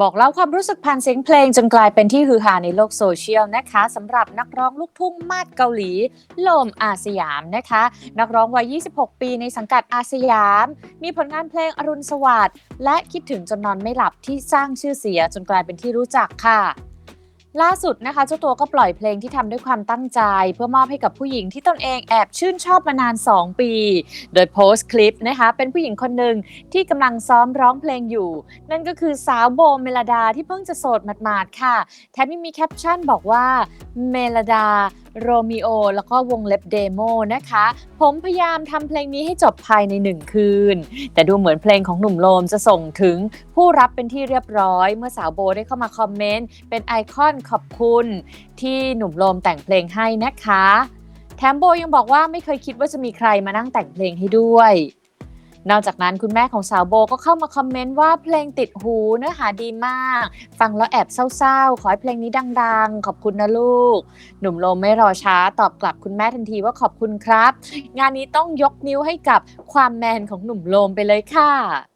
บอกเล่าความรู้สึกผ่านเสียงเพลงจนกลายเป็นที่ฮือฮาในโลกโซเชียลนะคะสำหรับนักร้องลูกทุ่งมาดเกาหลีโลมอาสยามนะคะ นักร้องวัย 26 ปีในสังกัดอาสยาม มีผลงานเพลงอรุณสวัสดิ์และคิดถึงจนนอนไม่หลับที่สร้างชื่อเสียงจนกลายเป็นที่รู้จักค่ะ ล่าสุดนะคะเจ้าตัวก็ปล่อยเพลงที่ทำด้วยความตั้งใจ เพื่อมอบให้กับผู้หญิงที่ตนเองแอบชื่นชอบมานาน 2 ปี โดยโพสต์คลิปนะคะเป็นผู้หญิงคนหนึ่งที่กำลังซ้อมร้องเพลงอยู่ นั่นก็คือสาวโบเมลดาที่เพิ่งจะโสดหมาดๆค่ะ แถมยังมีแคปชั่นบอกว่าเมลดา โรมิโอแล้วก็วงเล็บเดโมนะคะ ผมพยายามทำเพลงนี้ให้จบภายในหนึ่งคืน แต่ดูเหมือนเพลงของหนุ่มโลมจะส่งถึงผู้รับเป็นที่เรียบร้อย เมื่อสาวโบได้เข้ามาคอมเมนต์ เป็นไอคอนขอบคุณ ที่หนุ่มโลมแต่งเพลงให้นะคะ แถมโบยังบอกว่าไม่เคยคิดว่าจะมีใครมานั่งแต่งเพลงให้ด้วย นอกจากนั้นคุณแม่ของสาวโบก็เข้ามาคอมเมนต์ว่าเพลงติดหูเนื้อหาดีมาก ฟังแล้วแอบเศร้าๆ ขอให้เพลงนี้ดังๆ ขอบคุณนะลูก หนุ่มโลมไม่รอช้าตอบกลับคุณแม่ทันทีว่าขอบคุณครับ งานนี้ต้องยกนิ้วให้กับความแมนของหนุ่มโลมไปเลยค่ะ